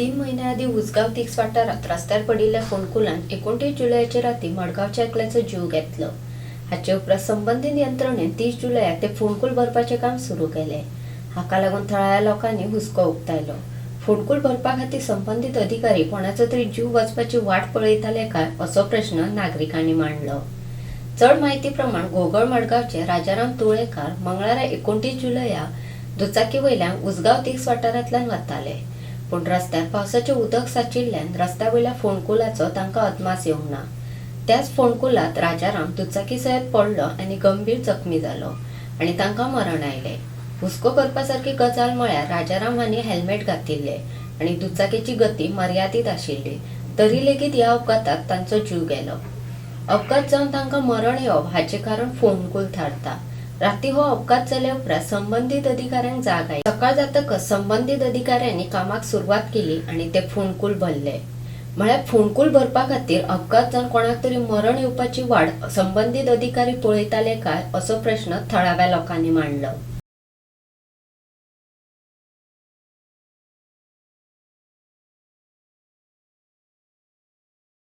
तीन महिन्या आधी उसगाव तिक्स वाटारात रस्त्यार पडिल्ल्या फोनकुलान एकोणतीस जुलयाचे राती मडगावच्या एकल्याचं जीव घेतलो. हाचे उपरांत संबंधित यंत्रणेन तीस जुलयाक ते फोनकूल भरपाचे काम सुरू केले. हाका लागून थळाव्या लोकांनी हुस्को उक्तायलो. फोणकूल भरपा खातीर संबंधित अधिकारी कोणाचो तरी जीव वचपाची वाट पळयताले काय असो प्रश्न नागरिकांनी मांडलो. चड म्हायती प्रमाण गोगळ मडगावचे राजाराम तुळेकार मंगळारा एकोणतीस जुलया दुचाकी वयल्यान उसगांव तिक्स वाठारांतल्यान वताले. पूण रस्त्यात पावसाचें उदक साचिल्ल्यान रस्त्यावयल्या फोणकुलाचो तांकां अदमास येवंक ना. त्याच फोणकुलात राजाराम दुचाकी सयत पडलो आनी गंभीर जखमी जालो आनी तांकां मरण आयलें. हुस्को करपा सारकी गजाल म्हळ्यार राजाराम हांणी हेल्मेट घातिल्लें आनी दुचाकीची गती मर्यादीत आशिल्ली. तरी लेगीत ह्या अपघातांत तांचो जीव गेलो. अपघात जावन तांकां मरण येवप हाचें कारण फोणकूल थारता. राती हो अपघात जाल्या उपरांत संबंधीत अधिकाऱ्यांक जाग आयली सकाळ जातकच संबंधित अधिकाऱ्यांनी कामाक सुरवात केली आनी ते फोणकूल भरले. म्हळ्यार फोणकूल भरपा खातीर अपघात जावन कोणाक तरी मरण येवपाची वाट संबंधित अधिकारी पळयताले काय असो प्रश्न थळाव्या लोकांनी मांडलो.